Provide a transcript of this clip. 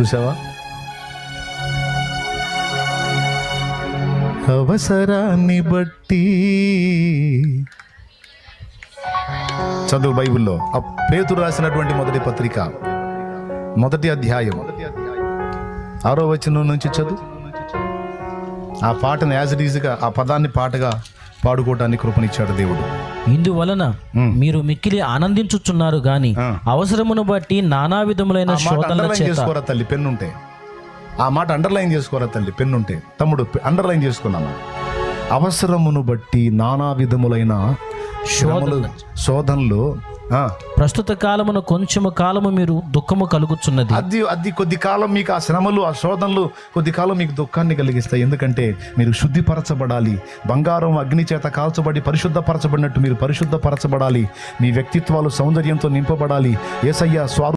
చూసావా? అవసరాన్ని బట్టి చదువు బైబిల్లో. ఆ పేతురు రాసినటువంటి మొదటి పత్రిక మొదటి అధ్యాయం. ఆరో వచనం నుంచి చదువు. ఆ పాటను యాజ్ ఇట్ ఈజ్గా ఆ పదాన్ని పాటగా పాడుకోవటానికి కృపనిచ్చాడు దేవుడు. ఇందువలన మీరు మిక్కిలి ఆనందించుచున్నారు గాని. అవసరమును బట్టి నానా విధములైన శోధనల చేసుకోరా తల్లి పెన్నుంటే. ఆ మాట అండర్లైన్ చేసుకోరా తల్లి పెన్నుంటే. తమ్ముడు అండర్లైన్ చేసుకున్నాను. అవసరమును బట్టి నానా విధములైన శోధనలు ప్రస్తుత కాలమున కొంచెము కాలము మీరు దుఃఖము కలుగుచున్నది. అది అది కొద్ది కాలం మీకు ఆ శ్రమలు ఆ శోధనలు కొద్ది కాలం మీకు దుఃఖాన్ని కలిగిస్తాయి. ఎందుకంటే మీరు శుద్ధిపరచబడాలి. బంగారం అగ్ని చేత కాల్చబడి పరిశుద్ధపరచబడినట్టు మీరు పరిశుద్ధపరచబడాలి. మీ వ్యక్తిత్వాలు సౌందర్యంతో నింపబడాలి. ఏసయ్య స్వారు